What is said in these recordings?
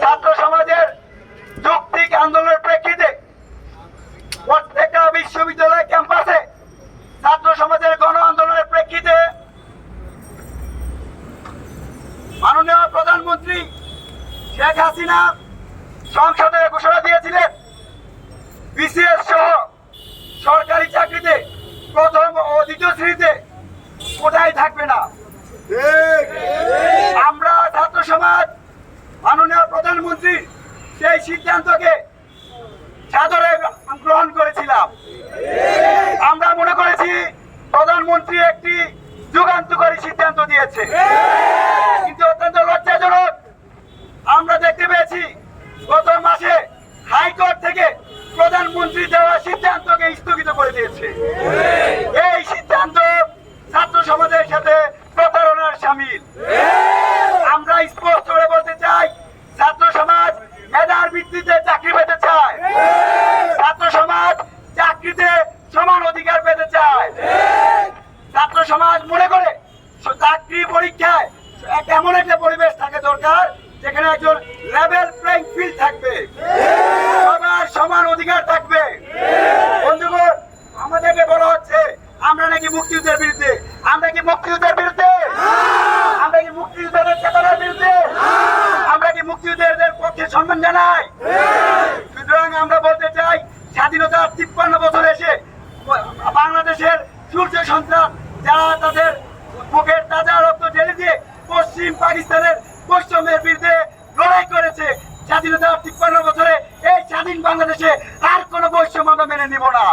ছাত্র সমাজের যৌক্তিক আন্দোলনের প্রেক্ষিতে প্রত্যেকটা বিশ্ববিদ্যালয় ক্যাম্পাসে ছাত্র সমাজের গণ আন্দোলনের প্রেক্ষিতে মাননীয় প্রধানমন্ত্রী শেখ হাসিনা সংসদে ঘোষণা দিয়েছিলেন বিসিএস সহ সরকারি চাকরিতে প্রথম ও দ্বিতীয় শ্রেণীতে কোটাই থাকবে না। আমরা ছাত্র সমাজ প্রধানমন্ত্রী সেই সিদ্ধান্তকে সাদরে গ্রহণ করেছিলাম। আমরা মনে করেছি প্রধানমন্ত্রী একটি যুগান্তকারী সিদ্ধান্ত দিয়েছে। কিন্তু অত্যন্ত লজ্জাজনক, আমরা দেখতে পেয়েছি গত মাসে হাইকোর্ট থেকে প্রধানমন্ত্রী দেওয়া সিদ্ধান্তকে স্থগিত করে দিয়েছে। এই সিদ্ধান্ত ছাত্র সমাজের সাথে প্রতারণার সামিল আমরা স্পষ্ট করে বলতে চাই ছাত্র সমাজ মেধার ভিত্তিতে চাকরি পেতে চায় ছাত্র সমাজ চাকরিতে সমান অধিকার পেতে চায় ছাত্র সমাজ মনে করে। চাকরি পরীক্ষায় এমন একটা পরিবেশ থাকে দরকার, যেখানে একজন লেভেল প্লেইং ফিল্ড থাকবে। সবার সমান অধিকার থাকবে। বন্ধুগণ, আমাদেরকে বলা হচ্ছে, আমরা নাকি মুক্তিযুদ্ধের বিরুদ্ধে? আমরা কি মুক্তিযুদ্ধের বিরুদ্ধে? আমরা কি মুক্তিযুদ্ধের চেতনার বিরুদ্ধে? আমরা কি মুক্তিযুদ্ধের পক্ষে সম্মান জানাই? সুতরাং আমরা বলতে চাই, স্বাধীনতার তিপ্পান্ন বছর এসে বাংলাদেশের সূর্য সন্তান যারা তাদের বুকের তাজা রক্ত ঢেলে দিয়ে পশ্চিম পাকিস্তানের পশ্চিমের বিরুদ্ধে লড়াই করেছে স্বাধীনতার তিপ্পান্ন বছরে এই স্বাধীন বাংলাদেশে আর কোনো বৈষম্য আমরা মেনে নিব না।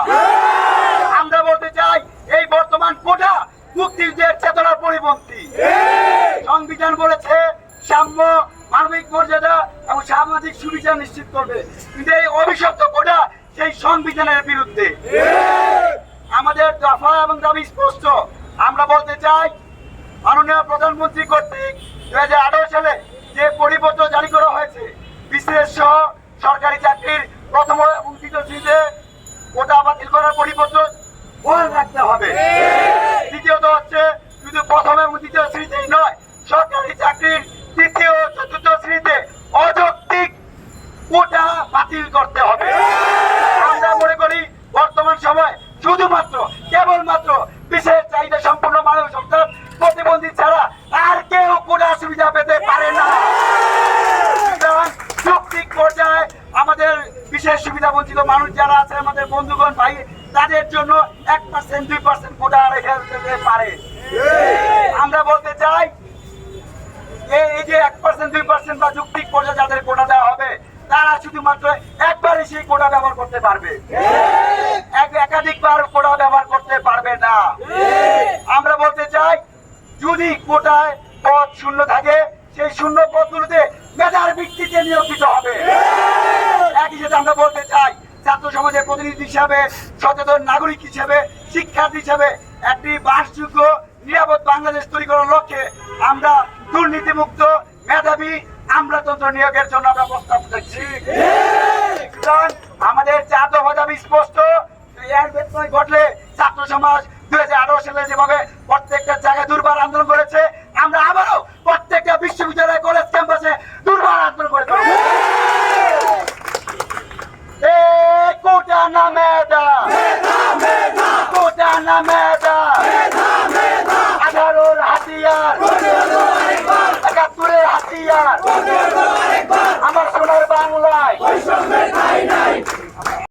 আমরা বলতে চাই, এই বর্তমান কোটা মুক্তিযুদ্ধের চেতনার পরিপন্থী। সংবিধান বলেছে, সাম্য, মানবিক মর্যাদা এবং সামাজিক সুবিধা নিশ্চিত করবে। কিন্তু এই অভিশপ্ত কোটা সেই সংবিধানের বিরুদ্ধে। আমাদের দফা এবং দাবি স্পষ্ট। আমরা বলতে চাই, মাননীয় প্রধানমন্ত্রী কর্তৃক দু হাজার আঠারো সালে যে পরিপত্র জারি করা হয়েছে, বিশেষ সহ সরকারি চাকরির প্রথম বাতিল করার পরিপত্র রাখতে হবে। দ্বিতীয়ত হচ্ছে, শুধু প্রথম এবং দ্বিতীয় শ্রেণীতেই নয়, সরকারি চাকরির তৃতীয় চতুর্থ শ্রেণীতে অযৌক্তিক কোটা বাতিল করতে হবে আমরা মনে করি বর্তমান সময় শুধুমাত্র কেবলমাত্র বিশেষ চাহিদা সম্পূর্ণ মানব সম্পদ প্রতিবন্ধী ছাড়া আর কেউ কোটা সুবিধা পেতে পারে না সুতরাং যৌক্তিক পর্যায়ে আমাদের বিশেষ সুবিধা বঞ্চিত মানুষ যারা আছে, আমাদের বন্ধুগণ, ভাই, তাদের জন্য এক পার্সেন্ট দুই পার্সেন্ট কোটা রেখে পারে। আমরা বলতে চাই এই যে এক পার্সেন্ট দুই পার্সেন্ট বা যুক্তিক পর্যায়ে যাদের কোটা দেওয়া হবে, তারা শুধুমাত্র একবারই সেই কোটা ব্যবহার করতে পারবে। এক একাধিকবার কোটা ব্যবহার করতে পারবে না। আমরা বলতে চাই, যদি কোটায় পদ শূন্য থাকে, সেই শূন্য পদগুলোতে মেধার ভিত্তিতে নিয়োগ দিতে হবে। একই সাথে আমরা বলতে চাই, ছাত্র সমাজের প্রতিনিধি হিসাবে, সচেতন নাগরিক হিসেবে, শিক্ষার্থী হিসেবে একটি বাসযোগ্য, নিরাপদ বাংলাদেশ তৈরি করার লক্ষ্যে আমরা দুর্নীতিমুক্ত মেধাবী আমলাতন্ত্র নিয়োগের জন্য আমরা প্রস্তাব দিচ্ছি। আমাদের চার দফা দাবি স্পষ্ট ঘটলে ছাত্র সমাজ দুই হাজার আঠারো সালে যেভাবে প্রত্যেকটা জায়গায় দুর্বার আন্দোলন করেছে না মেধা কোটা না মেধা আঠারোর হাতিয়ার একাত্তরের হাতিয়ার আমার সোনার বাংলায়